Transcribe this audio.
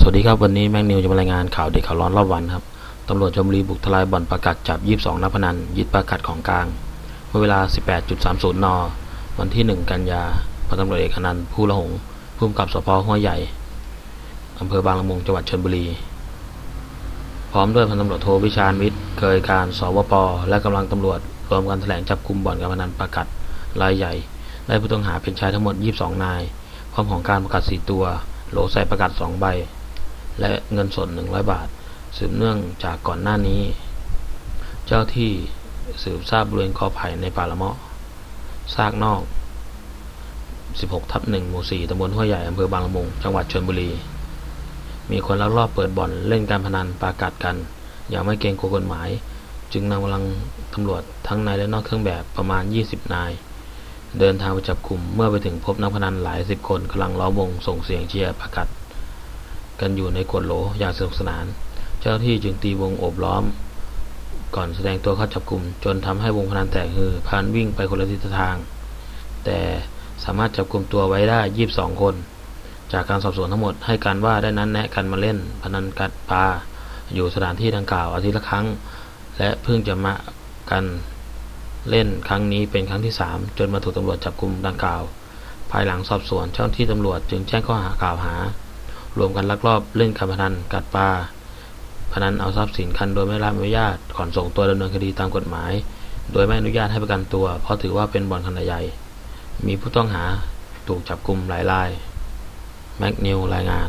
สวัสดีครับ วันนี้แม็กนิวจะมารายงานข่าวเด็กข่าวร้อนรอบวันครับตำรวจชลบุรีบุกทลายบ่อนประกาศจับ 22 นักพนันยึดประกาศของกลาง เมื่อเวลา 18.30 น วันที่ 1 กันยาพันตำรวจเอกอนันต์ผู้ละหงผู้กำกับสพห้วยใหญ่อำเภอบางละมุงจังหวัดชลบุรี พร้อมด้วยพันตำรวจโทวิชาญวิทย์เคยการสวปและกำลังตำรวจรวมกันแถลงจับกลุ่มบ่อนการพนันประกาศรายใหญ่ ได้ผู้ต้องหาเป็นชายทั้งหมด 22 นาย พร้อมของการประกาศ4ตัว โหลใส่ประกาศ2ใบ และเงินสด100 บาท สืบเนื่องจากก่อนหน้านี้ เจ้าที่สืบทราบบริเวณคอไผ่ในป่าละเมาะซากนอก 16ทับ1หมู่4ตำบลห้วยใหญ่อำเภอบางละมุง จังหวัดชลบุรี มีคนลักลอบเปิดบ่อนเล่นการพนันปากัดกัน อย่างไม่เกรงกลัวกฎหมาย จึงนำกำลังตำรวจทั้งในและนอกเครื่องแบบประมาณ 20 นาย เดินทางไปจับกลุ่มเมื่อไปถึงพบนักพนันหลายสิบคนกำลังล้อมวงส่งเสียงเชียร์ประกัด กันอยู่ในกวดโหลอย่างสนุกสนาน เจ้าหน้าที่จึงตีวงโอบล้อม ก่อนแสดงตัวเข้าจับกลุ่ม จนทำให้วงพนันแตกฮือพานวิ่งไปคนละทิศทาง แต่สามารถจับกลุ่มตัวไว้ได้22คน จากการสอบสวนทั้งหมดให้การว่าได้นั้นแนะกันมาเล่นพนันกัดปลาอยู่สถานที่ดังกล่าวอาทิตย์ละครั้ง และเพิ่งจะมากันเล่นครั้งนี้เป็นครั้งที่ 3 จนมาถูกตำรวจจับกลุ่มดังกล่าว ภายหลังสอบสวนเจ้าหน้าที่ตำรวจจึงแจ้งข้อหากล่าวหา รวมกันลักลอบเล่นการพนันกัดปลาพนันเอาทรัพย์สินคันโดยไม่รับอนุญาตก่อนส่งตัวดำเนินคดีตามกฎหมาย โดยไม่อนุญาตให้ประกันตัว เพราะถือว่าเป็นบ่อนขนาดใหญ่ มีผู้ต้องหาถูกจับกลุ่มหลายรายแม็กนิวรายงาน